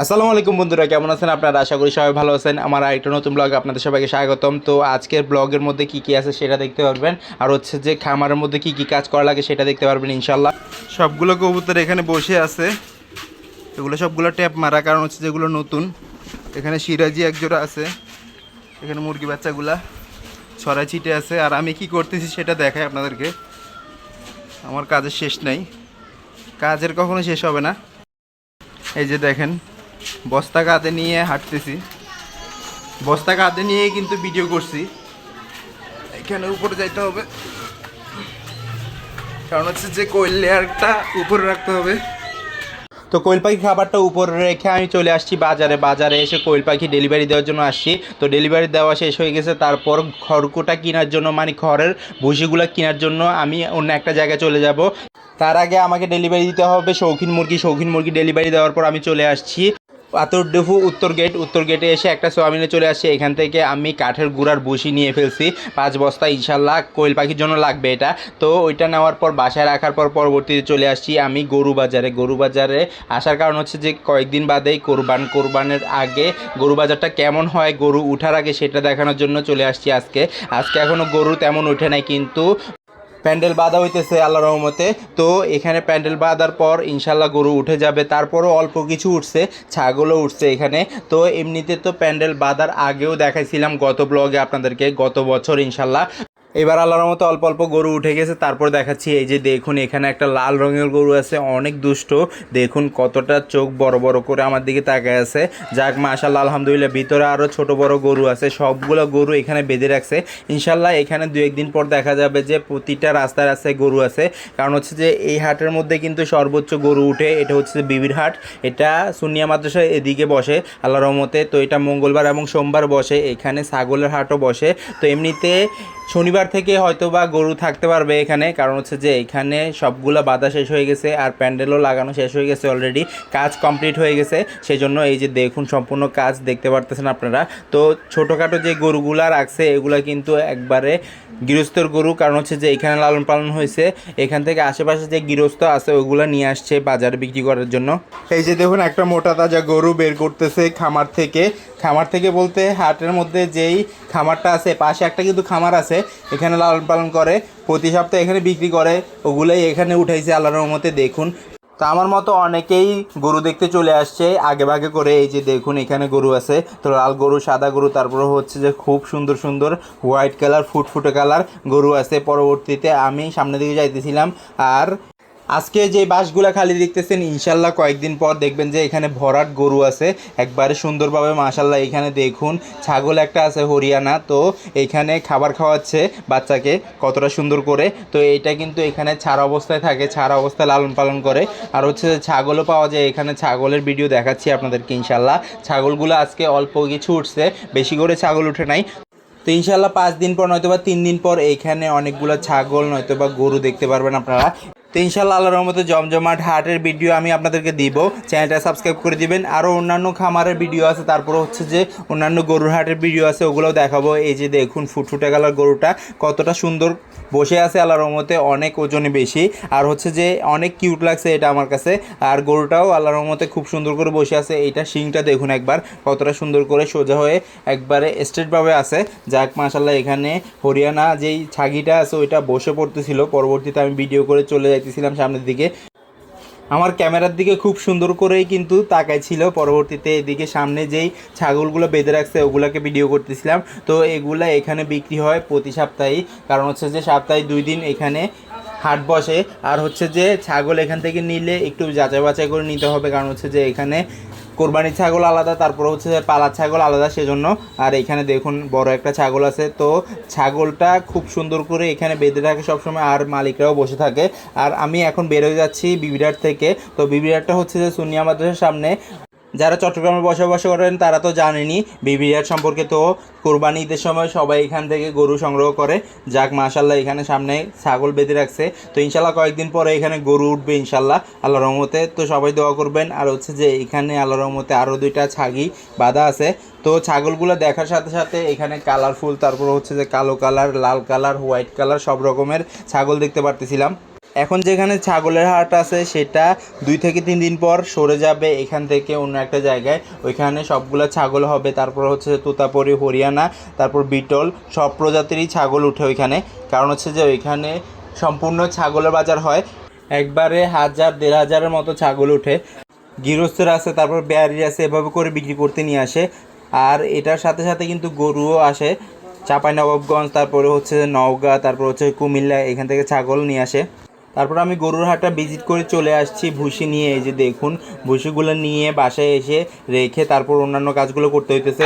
আসসালামু আলাইকুম বন্ধুরা, কেমন আছেন আপনারা? আশা করি সবাই ভালো আছেন। আমার আরেকটা নতুন ব্লগ আপনাদের সবাইকে স্বাগতম। তো আজকের ব্লগের মধ্যে কি কি আছে সেটা দেখতে পারবেন। আর হচ্ছে যে খামারের মধ্যে কি কি কাজ করা লাগে সেটা দেখতে পারবেন ইনশাল্লাহ সবগুলো কবুতর এখানে বসে আছে। এগুলো সবগুলো ট্যাপ মারা, কারণ হচ্ছে যেগুলো নতুন। এখানে সিরাজি একজোড়া আছে। এখানে মুরগি বাচ্চাগুলা ছড়া ছিটে আছে। আর আমি কি করতেছি সেটা দেখাই আপনাদেরকে। আমার কাজের শেষ নাই। কাজের কখনো শেষ হবে না। এই যে দেখেন বস্তা কাঁধে নিয়ে হাঁটতেছি। বস্তা কাঁধে নিয়ে কিন্তু ভিডিও করছি। এখানে উপরে যাইতে হবে। কারণ হচ্ছে যে কোয়েল লেয়ারটা উপরে রাখতে হবে। তো কোয়েল পাখি খাবারটা উপরে রেখে আমি চলে আসছি বাজারে। বাজারে এসে কোয়েল পাখি ডেলিভারি দেওয়ার জন্য আসছি। তো ডেলিভারি দেওয়া শেষ হয়ে গেছে। তারপর খড়কুটা কেনার জন্য মানে খড়ের ভুসিগুলো কেনার জন্য আমি অন্য একটা জায়গায় চলে যাব। তার আগে আমাকে ডেলিভারি দিতে হবে শৌখিন মুরগি। শৌখিন মুরগি ডেলিভারি দেওয়ার পর আমি চলে আসছি। পাথরডুফু উত্তর গেট উত্তর গেটে এসে একটা সোয়াবিনে চলে আসছে এখান থেকে আমি কাঠের গুঁড়ার বসি নিয়ে ফেলছি। পাঁচ বস্তা ইনশাল্লাহ কোয়েল পাখির জন্য লাগবে এটা। তো ওইটা নেওয়ার পর, বাসায় রাখার পর পরবর্তীতে চলে আসছি আমি গরু বাজারে। গরু বাজারে আসার কারণ হচ্ছে যে কয়েকদিন বাদেই কোরবান, কোরবানের আগে গরু বাজারটা কেমন হয়, গরু উঠার আগে সেটা দেখানোর জন্য চলে আসছি আজকে। আজকে এখনও গরু তেমন ওঠে নাই, কিন্তু প্যান্ডেল বাঁধা হইতেছে আল্লাহ রহমতে। তো এখানে প্যান্ডেল বাঁধার পর ইনশাল্লাহ গরু উঠে যাবে। তারপরও অল্প কিছু উঠছে, ছাগলও উঠছে এখানে। তো এমনিতে তো প্যান্ডেল বাঁধার আগেও দেখাইছিলাম গত ব্লগে আপনাদেরকে, গত বছর ইনশাল্লাহ এবার আল্লাহর মতো অল্প অল্প গরু উঠে গেছে। তারপর দেখাচ্ছি, এই যে দেখুন, এখানে একটা লাল রঙের গরু আছে, অনেক দুষ্ট। দেখুন কতটা চোখ বড় বড় করে আমার দিকে তাকায় আছে। যাক মাশাল্লাহ আলহামদুলিল্লাহ, ভিতরে আরও ছোট বড় গরু আছে। সবগুলো গরু এখানে বেঁধে রাখছে। ইনশাল্লাহ এখানে দু একদিন পর দেখা যাবে যে প্রতিটা রাস্তায় রাস্তায় গরু আছে। কারণ হচ্ছে যে, এই হাটের মধ্যে কিন্তু সর্বোচ্চ গরু উঠে, এটা হচ্ছে যে বিবির হাট। এটা সুনিয়া মাদ্রাসা এদিকে বসে আল্লাহ রহমতে। তো এটা মঙ্গলবার এবং সোমবার বসে, এখানে ছাগলের হাটও বসে। তো এমনিতে শনিবার থেকে হয়তো বা গরু থাকতে পারবে এখানে। কারণ হচ্ছে যে এখানে সবগুলো বাধা শেষ হয়ে গেছে আর প্যান্ডেলও লাগানো শেষ হয়ে গেছে অলরেডি কাজ কমপ্লিট হয়ে গেছে। সেই জন্য এই যে দেখুন, সম্পূর্ণ কাজ দেখতে পারতেছেন আপনারা। তো ছোটোখাটো যে গরুগুলা রাখছে, এগুলো কিন্তু একবারে গৃহস্থর গরু। কারণ হচ্ছে যে এখানে লালন পালন হয়েছে। এখান থেকে আশেপাশে যে গৃহস্থ আছে, ওগুলো নিয়ে আসছে বাজারে বিক্রি করার জন্য। এই যে দেখুন, একটা মোটা তাজা গরু বের করতেছে খামার থেকে। খামার থেকে বলতে হাটের মধ্যে যেই খামারটা আছে, পাশে একটা কিন্তু খামার আছে, এখানে লালন পালন করে, প্রতি সপ্তাহে এখানে বিক্রি করে, ওগুলোই এখানে উঠাইছে আল্লাহর রহমতে, দেখুন। তো আমার মতো অনেকেই গরু দেখতে চলে আসছে, আগে ভাগে করে, এই যে দেখুন এখানে গরু আছে, তো লাল গরু, সাদা গরু, তারপরে হচ্ছে যে খুব সুন্দর সুন্দর হোয়াইট কালার ফুটফুটে কালার গরু আছে। পরবর্তীতে আমি সামনের দিকে যাইতেছিলাম, আর আজকে যে বাসগুলা খালি দেখতেছেন, ইনশাল্লাহ কয়েকদিন পর দেখবেন যে এখানে ভরাট গরু আছে। একবারে সুন্দরভাবে মাশাল্লাহ এখানে দেখুন, ছাগল একটা আছে হরিয়ানা, তো এখানে খাবার খাওয়াচ্ছে বাচ্চাকে কতটা সুন্দর করে। তো এটা কিন্তু এখানে ছাড়া অবস্থায় থাকে, ছাড়া অবস্থায় লালন পালন করে। আর হচ্ছে ছাগলও পাওয়া যায়, এখানে ছাগলের ভিডিও দেখাচ্ছি আপনাদেরকে ইনশাল্লাহ। ছাগলগুলো আজকে অল্প কিছু উঠছে, বেশি করে ছাগল উঠে নাই। তো ইনশাল্লাহ পাঁচ দিন পর নয়তো বা তিন দিন পর এইখানে অনেকগুলো ছাগল নয়তো বা গরু দেখতে পারবেন আপনারা। তো ইনশাল্লাহ আল্লাহর রহমতে জমজমাট হাটের ভিডিও আমি আপনাদেরকে দিব। চ্যানেলটা সাবস্ক্রাইব করে দিবেন। আরও অন্যান্য খামারের ভিডিও আছে। তারপর হচ্ছে যে অন্যান্য গরুর হাটের ভিডিও আছে। ওগুলোও দেখাবো। এই যে দেখুন, ফুটফুটে কালার গরুটা। কতটা সুন্দর বসে আছে আল্লাহর রহমতে। অনেক ওজনে বেশি। আর হচ্ছে যে অনেক কিউট লাগছে এটা আমার কাছে। আর গরুটাও আল্লাহর রহমতে খুব সুন্দর করে বসে আছে। এইটা শিংটা দেখুন একবার। কতটা সুন্দর করে সোজা হয়ে একবারে স্ট্রেটভাবে আছে। যাক মাশাল্লাহ এখানে হরিয়ানা যেই ছাগিটা আছে, ওইটা বসে পড়তেছিল। পরবর্তীতে আমি ভিডিও করে চলে যাইতেছিলাম সামনের দিকে। আমার ক্যামেরার দিকে খুব সুন্দর করেই কিন্তু তাকাইছিল। পরবর্তীতে এদিকে সামনে যেই ছাগলগুলো বেঁধে রাখছে, ওগুলাকে ভিডিও করতেছিলাম। তো এগুলা এখানে বিক্রি হয় প্রতি সপ্তাহেই। কারণ হচ্ছে যে সপ্তাহে দুই দিন এখানে হাট বসে। আর হচ্ছে যে ছাগল এখান থেকে নিলে একটু যাচাই বাছাই করে নিতে হবে। কারণ হচ্ছে যে এখানে কোরবানির ছাগল আলাদা, তারপর হচ্ছে যে পালার ছাগল আলাদা সেজন্য। আর এখানে দেখুন, বড় একটা ছাগল আছে। তো ছাগলটা খুব সুন্দর করে এখানে বেঁধে থাকে সবসময়, আর মালিকরাও বসে থাকে। আর আমি এখন বেরোয় যাচ্ছি বিবিরাট থেকে। তো বিবিরাটটা হচ্ছে যে সুনিয়া মাদ্রাসার সামনে। যারা চট্টগ্রামে বসবাস করেন, তারা তো জানেনই বিবিরিয়ার সম্পর্কে তো কোরবানি ঈদের সময় সবাই এখান থেকে গরু সংগ্রহ করে। যাক মাশাল্লাহ এখানে সামনে ছাগল বেঁধে রাখছে। তো ইনশাল্লাহ কয়েকদিন পরে এখানে গরু উঠবে ইনশাল্লাহ আল্লাহ রহমতে তো সবাই দোয়া করবেন। আর হচ্ছে যে, এখানে আল্লাহ রহমতে আরও দুইটা ছাগি বাঁধা আছে। তো ছাগলগুলো দেখার সাথে সাথে এখানে কালারফুল, তারপর হচ্ছে যে কালো কালার, লাল কালার, হোয়াইট কালার, সব রকমের ছাগল দেখতে পারতেছিলাম। এখন যেখানে ছাগলের হাট আছে, সেটা দুই থেকে তিন দিন পর সরে যাবে এখান থেকে অন্য একটা জায়গায়। ওইখানে সবগুলো ছাগল হবে, তারপর হচ্ছে তোতাপরি, হরিয়ানা, তারপর বিটল, সব প্রজাতিরই ছাগল উঠে ওইখানে। কারণ হচ্ছে যে ওইখানে সম্পূর্ণ ছাগলের বাজার হয়। একবারে হাজার, দেড় হাজারের মতো ছাগল উঠে। গৃহস্থের আছে, তারপর বেয়ারি আছে, এভাবে করে বিক্রি করতে নিয়ে আসে। আর এটার সাথে সাথে কিন্তু গরুও আসে। চাপাই নবাবগঞ্জ তারপরে হচ্ছে নওগাঁ, তারপর হচ্ছে কুমিল্লা, এখান থেকে ছাগল নিয়ে আসে। তারপর আমি গরুর হাটটা ভিজিট করে চলে আসছি ভুসি নিয়ে, এই যে দেখুন, ভুসিগুলো নিয়ে বাসায় এসে রেখে তারপর অন্যান্য কাজগুলো করতে হইতেছে।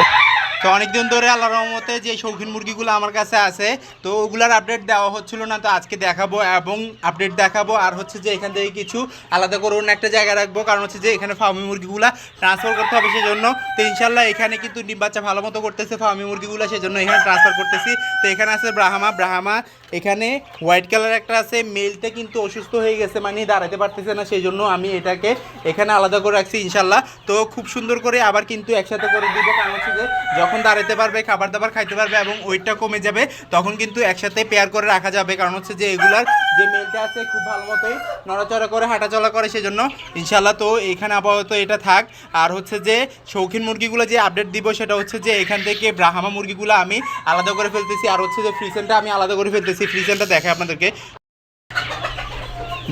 তো অনেকদিন ধরে আল্লাহ রহমতে যে শৌখিন মুরগিগুলো আমার কাছে আছে, তো ওগুলার আপডেট দেওয়া হচ্ছিল না, তো আজকে দেখাবো এবং আপডেট দেখাবো। আর হচ্ছে যে এখান থেকে কিছু আলাদা করে অন্য একটা জায়গায় রাখব, কারণ হচ্ছে যে এখানে ফার্মি মুরগিগুলা ট্রান্সফার করতে হবে সেজন্য। তো ইনশাল্লাহ এখানে কিন্তু ডিম বাচ্চা ভালো মতো করতেছে ফার্মি মুরগিগুলো, সেজন্য এখানে ট্রান্সফার করতেছি। তো এখানে আছে ব্রাহামা ব্রাহামা এখানে হোয়াইট কালার একটা আছে মেলটা কিন্তু অসুস্থ হয়ে গেছে মানে দাঁড়াতে পারতেছে না সেই জন্য আমি এটাকে এখানে আলাদা করে রাখছি ইনশাল্লাহ তো খুব সুন্দর করে আবার কিন্তু একসাথে করে দিব, কারণ হচ্ছে যে যখন দাঁড়াতে পারবে, খাবার দাবার খাইতে পারবে এবং ওয়েটটা কমে যাবে, তখন কিন্তু একসাথে পেয়ার করে রাখা যাবে। কারণ হচ্ছে যে এগুলার যে মেলটা আছে খুব ভালো মতোই নড়াচড়া করে, হাঁটাচলা করে, সেজন্য ইনশাল্লাহ তো এখানে আপাতত এটা থাক। আর হচ্ছে যে শৌখিন মুরগিগুলো যে আপডেট দিব, সেটা হচ্ছে যে এখান থেকে ব্রাহ্মা মুরগিগুলো আমি আলাদা করে ফেলতেছি। আর হচ্ছে যে ফ্রিসেনটা আমি আলাদা করে ফেলতেছি। ফ্রিসেনটা দেখে আপনাদেরকে।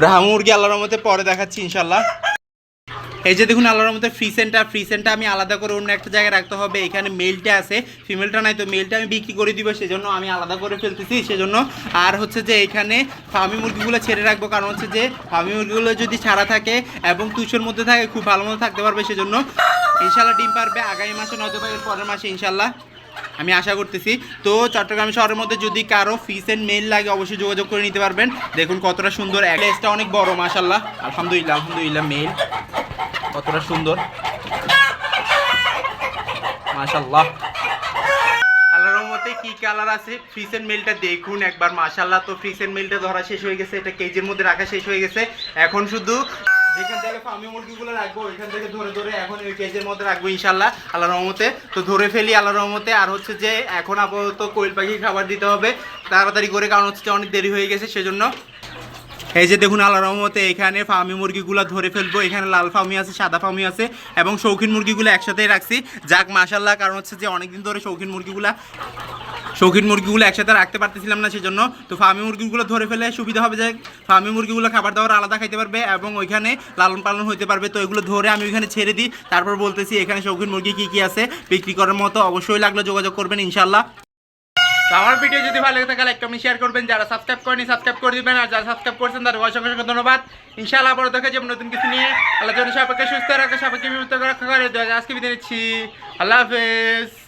ব্রাহ্মা মুরগি আল্লাহর মধ্যে পরে দেখাচ্ছি ইনশাল্লাহ এই যে দেখুন আল্লাহর মধ্যে ফ্রি সেন্টার ফ্রি সেন্টার আমি আলাদা করে অন্য একটা জায়গায় রাখতে হবে। এখানে মেলটা আছে ফিমেলটা নাই তো মেলটা আমি বিক্রি করে দিব, সেজন্য আমি আলাদা করে ফেলতেছি। সেজন্য আর হচ্ছে যে এখানে ফার্মি মুরগিগুলো ছেড়ে রাখব, কারণ হচ্ছে যে ফার্মি মুরগিগুলো যদি ছাড়া থাকে এবং তুষের মধ্যে থাকে, খুব ভালো মতো থাকতে পারবে, সেজন্য ইনশাল্লাহ ডিম পারবে আগামী মাসে, নয়তো বা পরের মাসে ইনশাল্লাহ আমি আশা করতেছি। তো চট্টগ্রাম শহরের মধ্যে যদি কারও ফিস এন্ড মেল লাগে, অবশ্যই যোগাযোগ করে নিতে পারবেন। দেখুন কতটা সুন্দর প্লেসটা অনেক বড় মাশাল্লাহ আলহামদুলিল্লাহ আলহামদুলিল্লাহ মেল কতটা সুন্দর। মাশাল্লাহ আল্লাহর রহমতে কি কালার আছে? এন্ড মেলটা দেখুন একবার। মাশাল্লাহ তো এন্ড মেলটা ধরা শেষ হয়ে গেছে। এটা কেজির মধ্যে রাখা শেষ হয়ে গেছে। এখন শুধু যেখান থেকে ফার্মি মুরগিগুলো রাখব, ওইখান থেকে ধরে ধরে এখন ওই কেজের মধ্যে রাখব ইনশাল্লাহ আল্লাহ রহমতে। তো ধরে ফেলি আল্লাহ রহমতে। আর হচ্ছে যে, এখন আপাতত কোয়েল পাখি খাবার দিতে হবে। তাড়াতাড়ি করে, কারণ হচ্ছে অনেক দেরি হয়ে গেছে, সেজন্য এই যে দেখুন আল্লাহ রহমতে এখানে ফার্মি মুরগিগুলো ধরে ফেলব। এখানে লাল ফার্মি আছে, সাদা ফার্মি আছে এবং শৌখিন মুরগিগুলো একসাথেই রাখছি। যাক মাশাল্লাহ কারণ হচ্ছে যে অনেকদিন ধরে শৌখিন মুরগিগুলা শৌখিন মুরগিগুলো একসাথে রাখতে পারতেছিলাম না সেজন্য। তো ফার্মি মুরগিগুলো ধরে ফেলে সুবিধা হবে যে ফার্মি মুরগিগুলো খাবার দাবার আলাদা খাইতে পারবে এবং ওইখানে লালন পালন হতে পারবে। তো এগুলো ধরে আমি ওইখানে ছেড়ে দিই। তারপর বলতেছি, এখানে শৌখিন মুরগি কী কী আছে? বিক্রি করার মতো অবশ্যই লাগলে যোগাযোগ করবেন ইনশাল্লাহ আমার ভিডিও যদি ভালো লাগে তাহলে কমেন্ট শেয়ার করবেন। যারা সাবস্ক্রাইব করেনি সাবস্ক্রাইব করে দিবেন। আর যারা সাবস্ক্রাইব করছেন, তাদের অসংখ্য অসংখ্য ধন্যবাদ। ইনশাআল্লাহ আবার দেখা যাবে নতুন কিছু নিয়ে। আল্লাহ যেন সবাইকে সুস্থ রাখে, সবাইকে বিমুক্ত রাখা করে। আজকে বিদায় নিচ্ছি। আল্লাহ হাফেজ।